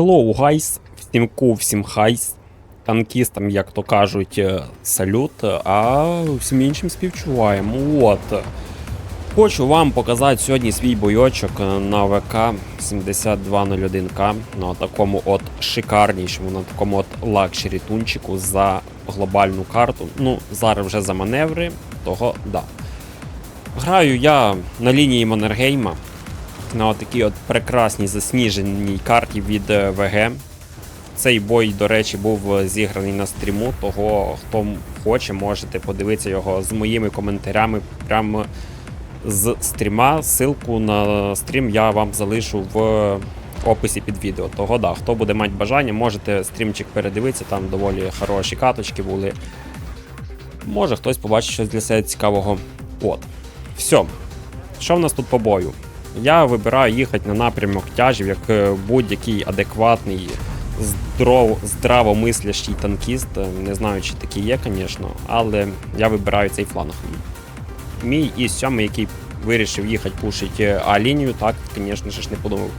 Hello, guys! Всім ку, всім хайс. Танкістам, як то кажуть, е, салют, а всім іншим співчуваємо. От. Хочу вам показати сьогодні свій бойочок е, на ВК 7201К на такому от шикарнішому, на такому от лакшері тунчику за глобальну карту. Ну, зараз вже за маневри, того да. Граю я на лінії Маннергейма на такій от прекрасній засніженій карті від е, ВГ. Цей бой, до речі, був е, зіграний на стріму, того хто хоче, можете подивитися його з моїми коментарями прямо з стріма. Силку на стрім я вам залишу в описі під відео. Того да, хто буде мати бажання, можете стрімчик передивитися, там доволі хороші каточки були. Може хтось побачить щось для себе цікавого. От. Все. Що в нас тут по бою? Я вибираю їхати на напрямок тяжів, як е, будь-який адекватний, здравомислящий танкіст. Е, Не знаю, чи такі є, звісно, але я вибираю цей фланг. Мій і сьомий, який вирішив їхати пушити А-лінію, так, звісно ж, не подумав.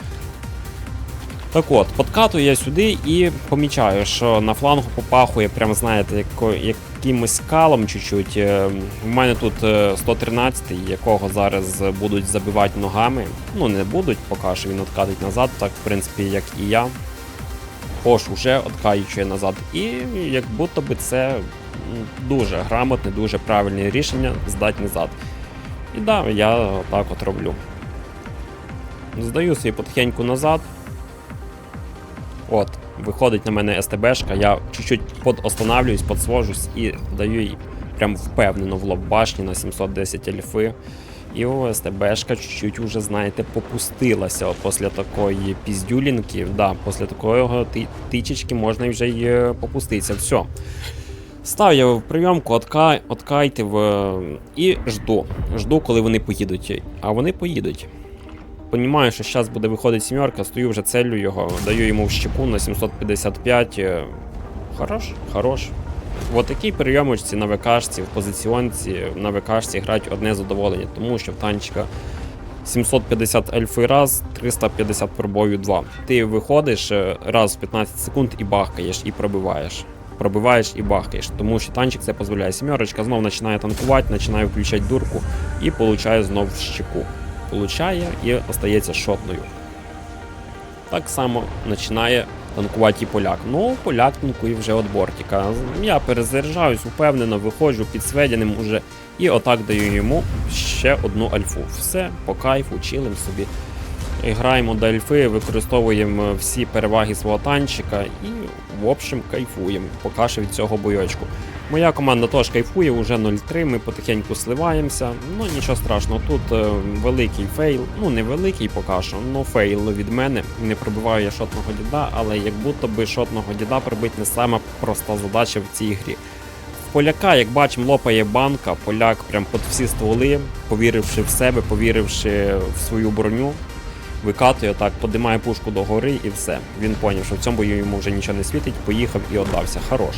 Так от, подкатую я сюди і помічаю, що на флангу попахує, прям знаєте, якимось скалом чуть-чуть. Е, У мене тут е, 113, якого зараз будуть забивати ногами. Ну, не будуть, поки що він откатить назад, так, в принципі, як і я. Пош уже откаючує назад. І як будто би це дуже грамотне, дуже правильне рішення здати назад. І да, я так от роблю. Здаю собі потихеньку назад. От, виходить на мене СТБшка, я чуть-чуть подостанавлююсь, подсвожусь і даю їй прям впевнено в лоб башні на 710 альфи. І о, СТБшка чуть-чуть уже, знаєте, попустилася от після такої піздюлінки. Да, після такої ти- тичечки можна вже й е, попуститися. Все. Став я в прийомку, откай, в... і жду. Жду, коли вони поїдуть. А вони поїдуть. Понімаю, що зараз буде виходити сімерка, стою вже целю його, даю йому в щеку на 755. е, Хорош, хорош. В такій прийомочці на ВКшці, в позиціонці, на ВКшці грають одне задоволення, тому що в танчика 750 ельфи раз, 350 пробою 2. Ти виходиш е, раз в 15 секунд і бахкаєш, і пробиваєш. Пробиваєш і бахкаєш, тому що танчик це дозволяє. Сімерочка знов починає танкувати, починає включати дурку і получає знов щеку. Получає і остається шотною. Так само починає танкувати і поляк. Ну, поляк танкує вже від бортика. Я перезаряджаюсь, упевнено, виходжу під сведеним уже і отак даю йому ще одну альфу. Все, по кайфу, чилим собі. Граємо до альфи, використовуємо всі переваги свого танчика і, в общем, кайфуємо поки що від цього бойочку. Моя команда теж кайфує, уже 0-3, ми потихеньку сливаємося. Ну нічого страшного, тут е, великий фейл. Ну не великий поки що, ну фейл від мене. Не пробиваю я шотного діда, але як будто би шотного діда пробити не сама проста задача в цій грі. В поляка, як бачимо, лопає банка, поляк прям під всі стволи, повіривши в себе, повіривши в свою броню. Викатує так, подимає пушку до гори і все. Він поняв, що в цьому бою йому вже нічого не світить, поїхав і отдався. Хорош.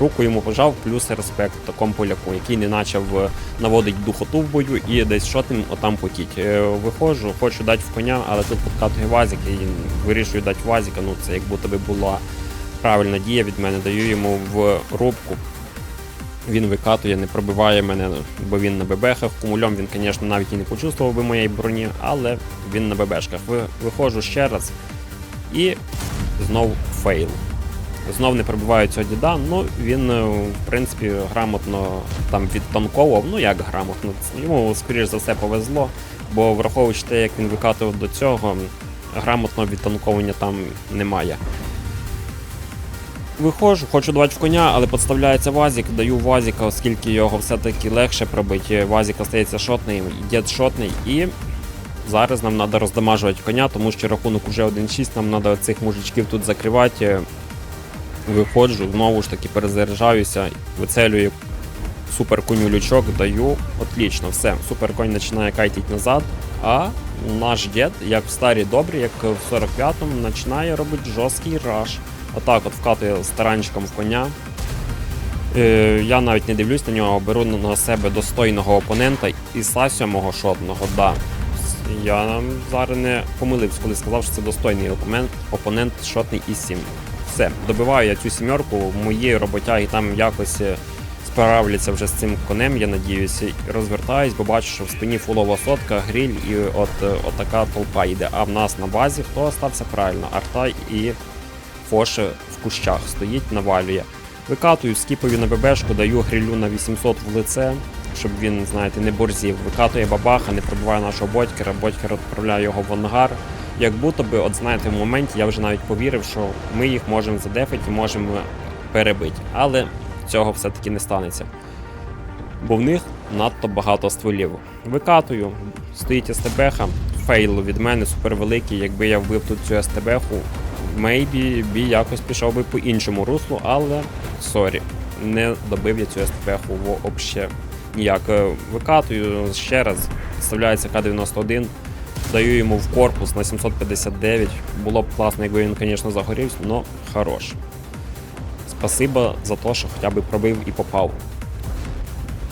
Руку йому пожав, плюс респект такому поляку, який не почав е, наводити духоту в бою і десь шотним отам потіть. Е, Виходжу, хочу дати в коня, але тут подкатує вазик і вирішую дати вазика. Ну це як будто би була правильна дія від мене. Даю йому в рубку. Він викатує, не пробиває мене, бо він на ББшках. Кумульом він, звісно, навіть і не почувствував би моєї броні, але він на ББшках. Виходжу ще раз і знов фейл. Знов не пробиваю цього діда, ну він, е, в принципі, грамотно там відтанковував. Ну як грамотно, йому, скоріш за все, повезло, бо враховуючи те, як він викатував до цього, грамотного відтанковування там немає. Виходжу, хочу давати в коня, але підставляється вазик, даю вазика, оскільки його все-таки легше пробити. Вазик остається шотним, дід шотний і зараз нам треба роздамажувати коня, тому що рахунок уже 1-6, нам треба цих мужичків тут закривати. Виходжу, знову ж таки перезаряджаюся, вицелюю супер коню лючок, даю. Отлично, все, супер конь починає кайтити назад. А наш дід, як в старі добрі, як в 45-му, починає робити жорсткий раш. Отак от вкатує старанчиком в коня. Е, я навіть не дивлюсь на нього, беру на себе достойного опонента і са сьомого шотного, да. Я зараз не помилився, коли сказав, що це достойний опонент, опонент шотний із 7. Все, добиваю я цю сімерку, мої роботяги там якось е, справляться вже з цим конем, я надіюся. Розвертаюсь, бо бачу, що в спині фулова сотка, гриль і от, е, от така толпа йде. А в нас на базі хто остався правильно? Арта і Фош в кущах стоїть, навалює. Викатую скіпові на ББшку, даю грилю на 800 в лице, щоб він, знаєте, не борзів. Викатує бабаха, не пробиває нашого бодькера, бодькер відправляє його в ангар. Як будто би, от знаєте, в моменті я вже навіть повірив, що ми їх можемо задефати і можемо перебити. Але цього все-таки не станеться. Бо в них надто багато стволів. Викатую, стоїть СТБха, фейл від мене супервеликий. Якби я вбив тут цю СТБху, мейбі бій якось пішов би по іншому руслу, але сорі, не добив я цю СТБху взагалі ніяк. Е, Викатую ще раз, вставляється К-91, даю йому в корпус на 759. Було б класно, якби він, звісно, загорівся, але хорош. Спасибо за те, що хоча б пробив і попав.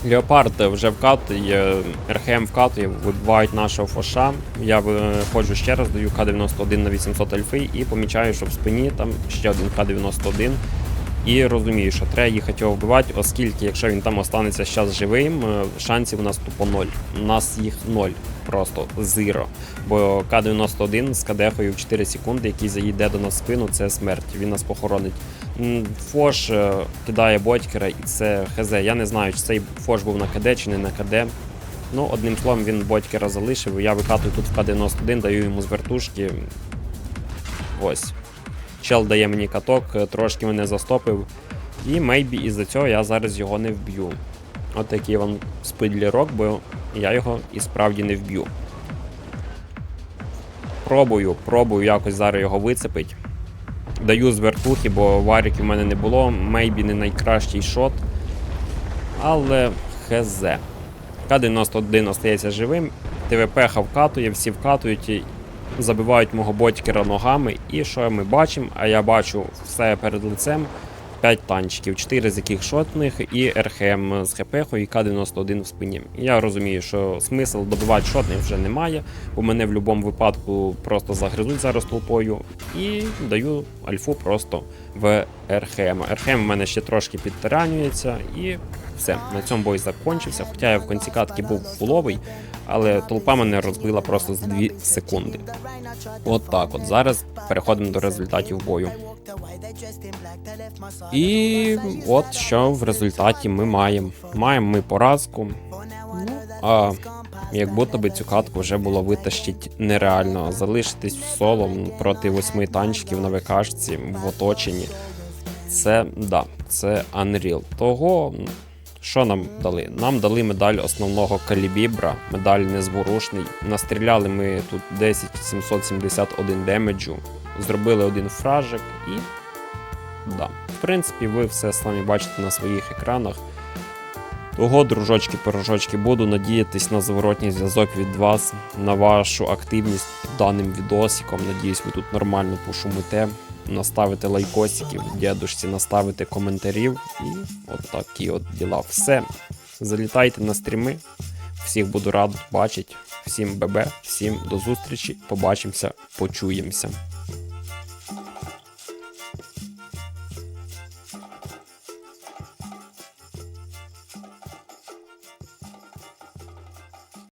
Леопард вже вкатує, РХМ вкатує, вибивають нашого фоша. Я виходжу ще раз, даю К-91 на 800 альфи і помічаю, що в спині там ще один К-91. І розумію, що треба їхати його вбивати, оскільки, якщо він там останеться зараз живим, е, шансів у нас тупо ноль. У нас їх ноль, просто зиро. Бо К-91 з кадехою в 4 секунди, який заїде до нас в спину, це смерть. Він нас похоронить. Фош е, кидає бодькера, і це хз. Я не знаю, чи цей Фош був на КД чи не на КД. Ну, одним словом, він бодькера залишив. Я викатую тут в К-91, даю йому з вертушки. Ось. Чел дає мені каток, е, трошки мене застопив. І мейбі із-за цього я зараз його не вб'ю. От такий вам спидлірок, бо я його і справді не вб'ю. Пробую, пробую якось зараз його вицепить. Даю з бо варіків в мене не було. Мейбі не найкращий шот. Але хз. К-91 остається живим. ТВП вкатує, всі вкатують, забивають мого ботікера ногами. І що ми бачимо? А я бачу все перед лицем. 5 танчиків, 4 з яких шотних і РХМ з ХП і К-91 в спині. Я розумію, що смисл добивати шотних вже немає, бо мене в будь-якому випадку просто загризуть зараз толпою. І даю альфу просто в РХМ. РХМ в мене ще трошки підтаранюється і все. На цьому бой закінчився. Хоча я в кінці катки був фуловий, але толпа мене розбила просто за 2 секунди. От так от. Зараз переходимо до результатів бою. І от що в результаті ми маємо. Маємо ми поразку. Ну, а як будто би цю катку вже було витащити нереально. Залишитись в соло проти восьми танчиків на ВКшці в оточенні. Це да, це Unreal. Того, що нам дали? Нам дали медаль основного калібібра, медаль незворушний. Настріляли ми тут 10 771 демеджу, зробили один фражик і. Да. В принципі, ви все самі бачите на своїх екранах. Того, дружочки, пирожочки, буду надіятись на зворотній зв'язок від вас, на вашу активність під даним відосиком. Надіюсь, ви тут нормально пошумите, наставите лайкосиків, дідушці, наставите коментарів і от такі от діла. Все. Залітайте на стріми. Всіх буду рад бачити. Всім ББ, всім до зустрічі. Побачимося, почуємося.